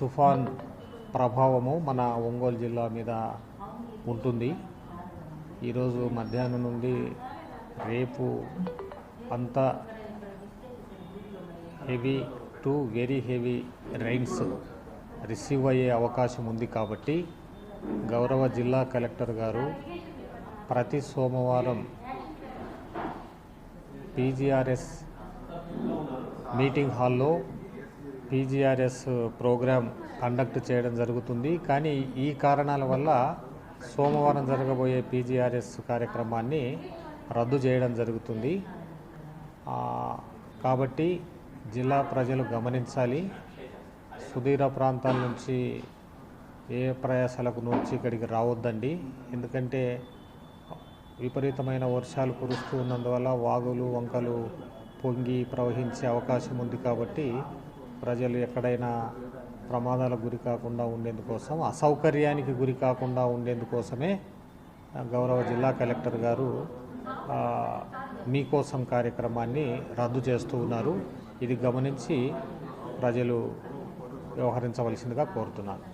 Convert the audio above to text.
తుఫాన్ ప్రభావము మన ఒంగోలు జిల్లా మీద ఉంటుంది. ఈరోజు మధ్యాహ్నం నుండి రేపు అంతా heavy to very heavy rains receive అయ్యే అవకాశం ఉంది కాబట్టి గౌరవ జిల్లా కలెక్టర్ గారు ప్రతి సోమవారం పీజీఆర్ఎస్ మీటింగ్ హాల్లో పీజీఆర్ఎస్ ప్రోగ్రాం కండక్ట్ చేయడం జరుగుతుంది. కానీ ఈ కారణాల వల్ల సోమవారం జరగబోయే పీజీఆర్ఎస్ కార్యక్రమాన్ని రద్దు చేయడం జరుగుతుంది. కాబట్టి జిల్లా ప్రజలు గమనించాలి. సుదీర ప్రాంతాల నుంచి ఏ ప్రయాసాలకు నుంచి ఇక్కడికి రావద్దండి. ఎందుకంటే విపరీతమైన వర్షాలు కురుస్తూ ఉన్నందువల్ల వాగులు వంకలు పొంగి ప్రవహించే అవకాశం ఉంది కాబట్టి ప్రజలు ఎక్కడైనా ప్రమాదాలకు గురి కాకుండా ఉండేందుకోసం అసౌకర్యానికి గురి కాకుండా ఉండేందుకోసమే గౌరవ జిల్లా కలెక్టర్ గారు మీకోసం కార్యక్రమాన్ని రద్దు చేస్తూ ఉన్నారు. ఇది గమనించి ప్రజలు వ్యవహరించవలసిందిగా కోరుతున్నాను.